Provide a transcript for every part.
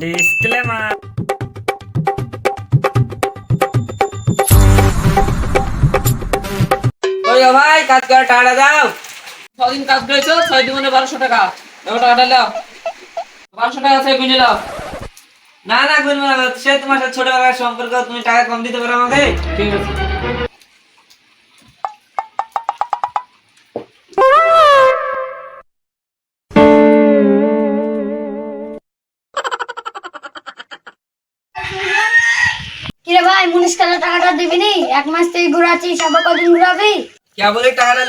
Disclaimer ওই ভাই কাজ করে টাকা দাও। ছদিন কাজ করেছ ছয় দিনে বারোশো টাকা। দেখো টাকাটা নাও বারোশো টাকা আছে কিনে নাও না না গুনবো না সে তোমার সাথে ছোটবেলার সম্পর্ক তুমি টাকা কম দিতে পারো আমাকে? ঠিক আছে। কিরে ভাই মুনিশ টাকাটা দিবি নি? এক মাস থেকে ঘুরাচ্ছিস আবার কদিন ঘুরাবি? কে বলে টাকাটা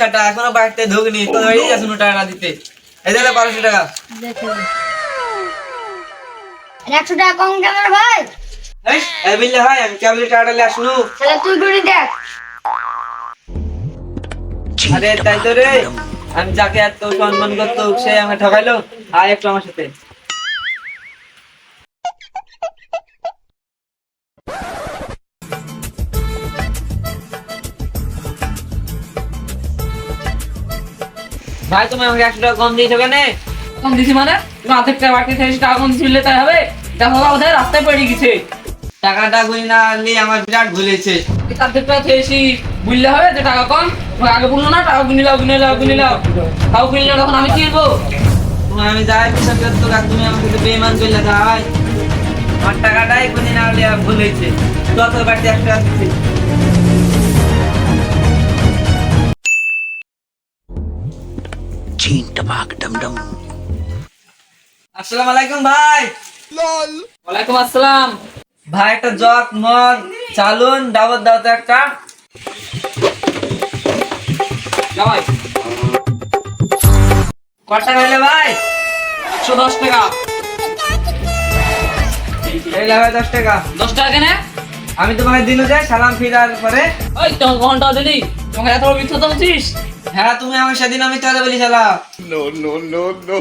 কাটা? এখনও বাড়িতে ঢুকনি তো আসুন টাকাটা দিতে। এই দেখো বারোশো টাকা। একশো টাকা কম কেন ভাই? এই, এই আমি কে বলে টাকাটা নিয়ে আসুন তাহলে তুই ঘুরি দেখ। আরে তাই তো রে আমি যাকে এত সম্মান করতো সে আমাকে ঠকাইলো আর একটু আমার সাথে। ভাই তুমি আমাকে একশো টাকা কম দিয়েছ কেন? কম দিছি মানে? তুমি অর্ধেক টাকা বাকি থেকে টাকা কম দিলে তাই হবে? দেখো ওদের রাস্তায় পড়ে গেছে। টাকাটা গুলি না আনলি আমার বিরাট ভুলেছে অর্ধেক টাকা খেয়েছি বুঝলে হবে যে টাকা কম? আগে বলল না টাকা কিনে লাও কিনে লাও কিনে লাও তাও কিনলে তখন আমি কিনবো আমি যাই পিছন করতো তুমি আমাকে তো বেইমান করলে ভাই আমার টাকাটাই গুলি না আনলি আমার ভুল হয়েছে। যত বাড়িতে একশো টাকা দিচ্ছি আসসালামু আলাইকুম ভাই। লল। ওয়ালাইকুম আসসালাম। ভাই একটা জগ মগ চালুন ডাবর দাও তো একটা। যাওয়াই কটা হইলে ভাই? একশো দশ টাকা। এই ভাই দশ টাকা। দশ টাকা কেনে? আমি তোমাকে দিনু যাই সালাম ফিরার পরে। ওই তোমার ঘণ্টা দিলি তোমাকে এত বড় মিথ্যা বলছিস? হ্যাঁ তুমি আমাকে সেদিন আমি কথা বলি শালা no no no no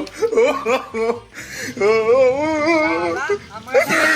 no.